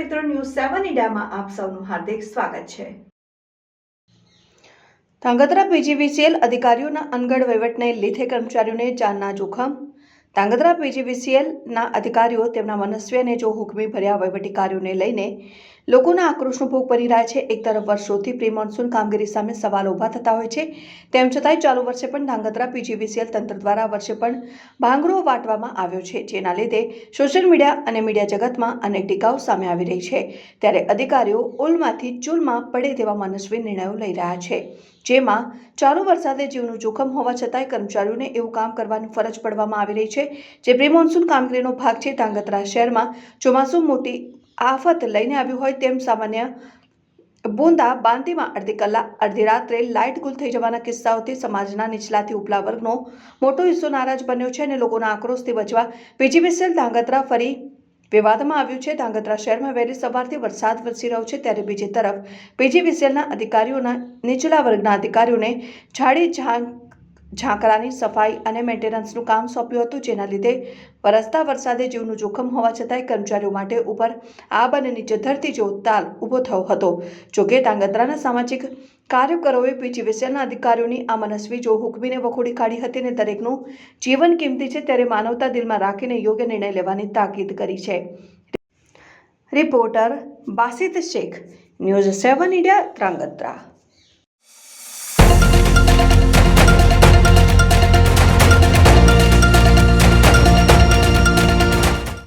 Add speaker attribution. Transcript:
Speaker 1: સેવન ઇન્ડિયામાં આપ સૌનું હાર્દિક સ્વાગત છે. ધાંગધ્રા પીજીવીસીએલ અધિકારીઓના અનગઢ વહીવટને લીધે કર્મચારીઓને જાનના જોખમ. ધાંગધ્રા પીજીવીસીએલના અધિકારીઓ તેમના મનસ્વી અને જો હુકમી ભર્યા વહીવટી કાર્યોને લઈને લોકોના આક્રોશનો ભોગ બની રહ્યા છે. એક તરફ વર્ષોથી પ્રી મોન્સૂન કામગીરી સામે સવાલો ઊભા થતા હોય છે. તેમ છતાંય ચાલુ વર્ષે પણ ધાંગધ્રા પીજીવીસીએલ તંત્ર દ્વારા વર્ષે પણ ભાંગરો વાટવામાં આવ્યો છે, જેના લીધે સોશિયલ મીડિયા અને મીડિયા જગતમાં અનેક ટીકાઓ સામે આવી રહી છે. ત્યારે અધિકારીઓ ઓલમાંથી ચૂલમાં પડે તેવા મનસ્વી નિર્ણયો લઈ રહ્યા છે, જેમાં ચાલુ વરસાદે જીવનું જોખમ હોવા છતાંય કર્મચારીઓને એવું કામ કરવાની ફરજ પડવામાં આવી રહી છે, જે પ્રી મોન્સૂન કામગીરીનો ભાગ છે ધાંગધ્રા શહેરમાં ચોમાસું મોટી આફત લઈને આવ્યું હોય તેમ સામાન્ય બુંદા બાંધીમાં અડધી કલાક, અડધી રાત્રે લાઇટ ગુલ થઈ જવાના કિસ્સાઓથી સમાજના નીચલાથી ઉપલા વર્ગનો મોટો હિસ્સો નારાજ બન્યો છે અને લોકોના આક્રોશથી બચવા પીજીવીસીએલ ધાંગધ્રા ફરી વિવાદમાં આવ્યું છે. ધાંગધ્રા શહેરમાં વહેલી સવારથી વરસાદ વરસી રહ્યો છે ત્યારે બીજી તરફ પીજીવીસીએલના અધિકારીઓના, નીચલા વર્ગના અધિકારીઓને ઝાડી ઝાંક ઝાંકરાની સફાઈ અને મેન્ટેનન્સનું કામ સોંપ્યું હતું, જેના લીધે વરસતા વરસાદે જીવનું જોખમ હોવા છતાંય કર્મચારીઓ માટે ઉપર આબ અને નીચે ધરતી તાલ ઊભો થયો હતો. જોકે ડાંગધ્રાના સામાજિક કાર્યકરોએ પીજીવીસીએલના અધિકારીઓની આ મનસ્વી જો હુકમીને વખોડી કાઢી હતી અને દરેકનું જીવન કિંમતી છે, ત્યારે માનવતા દિલમાં રાખીને યોગ્ય નિર્ણય લેવાની તાકીદ કરી છે. Reporter Basit Shaikh, news seven India Dhrangadhra